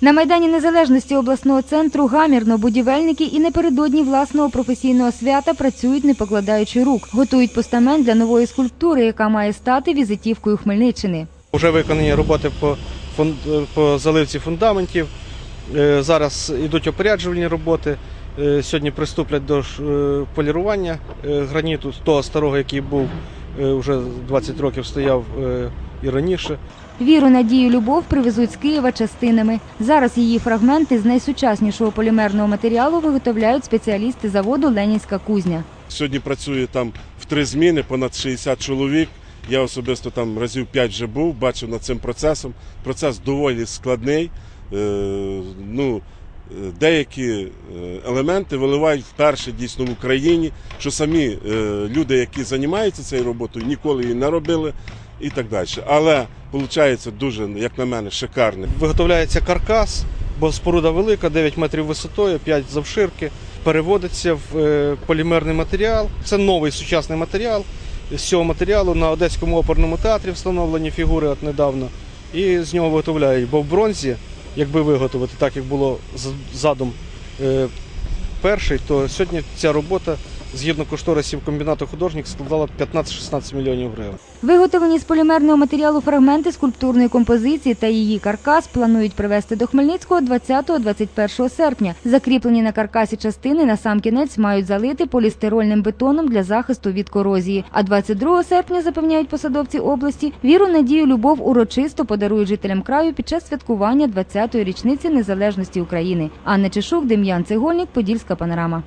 На Майдані Незалежності обласного центру гамірно будівельники і напередодні власного професійного свята працюють, не покладаючи рук. Готують постамент для нової скульптури, яка має стати візитівкою Хмельниччини. Вже виконані роботи по, по заливці фундаментів. Е, Зараз йдуть опоряджувальні роботи. Е, Сьогодні приступлять до е, полірування граніту, того старого, який був вже 20 років стояв і раніше. Віру, надію, любов привезуть з Києва частинами. Зараз її фрагменти з найсучаснішого полімерного матеріалу виготовляють спеціалісти заводу Ленінська кузня. Сьогодні працює там в три зміни, понад 60 чоловік. Я особисто там разів 5 вже був, бачив над цим процесом. Процес доволі складний. Е, ну, деякі е, елементи виливають вперше дійсно в Україні, що самі е, люди, які займаються цією роботою, ніколи її не робили і так далі. Але виходить дуже, як на мене, шикарно. Виготовляється каркас, бо споруда велика, 9 метрів висотою, 5 завширки. Переводиться в е, полімерний матеріал. Це новий сучасний матеріал. З цього матеріалу на Одеському оперному театрі встановлені фігури от недавно. І з нього виготовляють. Бо в бронзі, якби виготовити так, як було задум е, перший, то сьогодні ця робота згідно кошторисів комбінату художник складала 15-16 мільйонів гривень. Виготовлені з полімерного матеріалу фрагменти скульптурної композиції та її каркас планують привезти до Хмельницького 20-21 серпня. Закріплені на каркасі частини на сам кінець мають залити полістирольним бетоном для захисту від корозії. А 22 серпня запевняють посадовці області віру, надію, любов урочисто подарують жителям краю під час святкування 20-ї річниці незалежності України. Анна Чешук, Дем'ян Цегольник, Подільська панорама.